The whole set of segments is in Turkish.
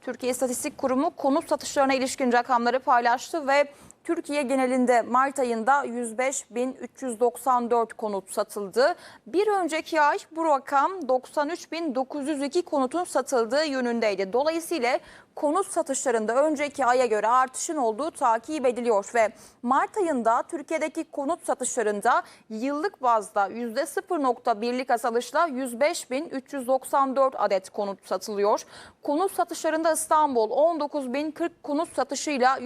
Türkiye İstatistik Kurumu konut satışlarına ilişkin rakamları paylaştı ve Türkiye genelinde Mart ayında 105.394 konut satıldı. Bir önceki ay bu rakam 93.902 konutun satıldığı yönündeydi. Dolayısıyla konut satışlarında önceki aya göre artışın olduğu takip ediliyor ve Mart ayında Türkiye'deki konut satışlarında yıllık bazda %0.1'lik azalışla 105.394 adet konut satılıyor. Konut satışlarında İstanbul 19.040 konut satışıyla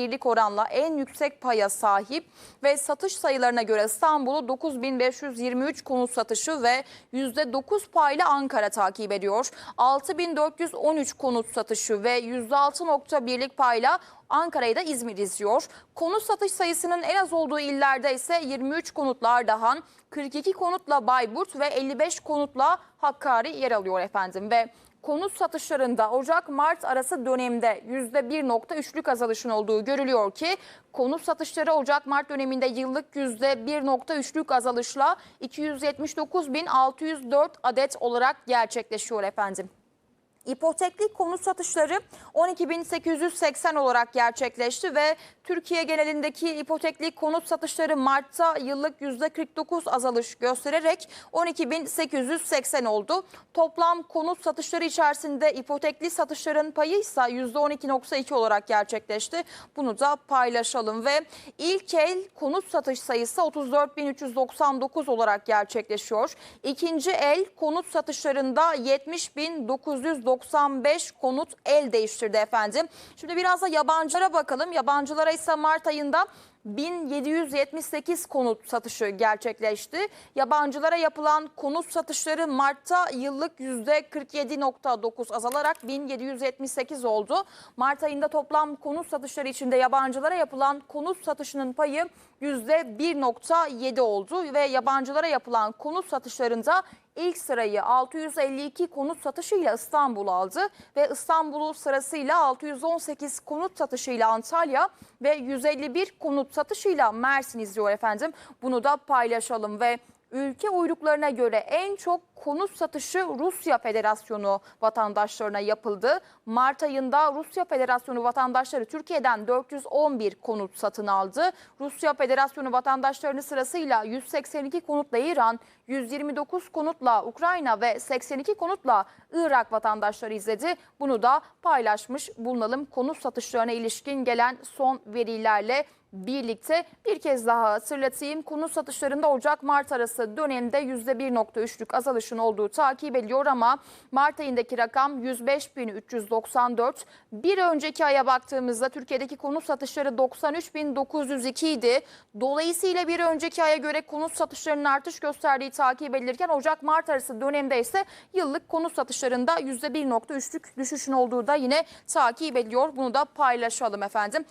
%18.1'lik oranla en yüksek paya sahip ve satış sayılarına göre İstanbul'u 9.523 konut satışı ve %9 payla Ankara takip ediyor. 6.413 konut satışı ve %6.1'lik payla Ankara'yı da İzmir izliyor. Konut satış sayısının en az olduğu illerde ise 23 konutla Ardahan, 42 konutla Bayburt ve 55 konutla Hakkari yer alıyor efendim ve konut satışlarında Ocak-Mart arası dönemde %1.3'lük azalışın olduğu görülüyor ki konut satışları Ocak-Mart döneminde yıllık %1.3'lük azalışla 279.604 adet olarak gerçekleşiyor efendim. İpotekli konut satışları 12.880 olarak gerçekleşti ve Türkiye genelindeki ipotekli konut satışları Mart'ta yıllık %49 azalış göstererek 12.880 oldu. Toplam konut satışları içerisinde ipotekli satışların payı ise %12.2 olarak gerçekleşti. Bunu da paylaşalım ve ilk el konut satış sayısı 34.399 olarak gerçekleşiyor. İkinci el konut satışlarında 70.995 konut el değiştirdi efendim. Şimdi biraz da yabancılara bakalım. Yabancılara ise Mart ayında 1778 konut satışı gerçekleşti. Yabancılara yapılan konut satışları Mart'ta yıllık %47.9 azalarak 1778 oldu. Mart ayında toplam konut satışları içinde yabancılara yapılan konut satışının payı %1.7 oldu ve yabancılara yapılan konut satışlarında ilk sırayı 652 konut satışıyla İstanbul aldı ve İstanbul'u sırasıyla 618 konut satışıyla Antalya ve 151 konut satışıyla Mersin izliyor efendim. Bunu da paylaşalım ve ülke uyruklarına göre en çok konut satışı Rusya Federasyonu vatandaşlarına yapıldı. Mart ayında Rusya Federasyonu vatandaşları Türkiye'den 411 konut satın aldı. Rusya Federasyonu vatandaşlarını sırasıyla 182 konutla İran, 129 konutla Ukrayna ve 82 konutla Irak vatandaşları izledi. Bunu da paylaşmış bulunalım. Konut satışlarına ilişkin gelen son verilerle birlikte bir kez daha hatırlatayım. Konut satışlarında Ocak-Mart arası dönemde %1.3'lük azalışın olduğu takip ediliyor ama Mart ayındaki rakam 105.394. Bir önceki aya baktığımızda Türkiye'deki konut satışları 93.902 idi. Dolayısıyla bir önceki aya göre konut satışlarının artış gösterdiği takip edilirken Ocak-Mart arası dönemde ise yıllık konut satışlarında %1.3'lük düşüşün olduğu da yine takip ediliyor. Bunu da paylaşalım efendim.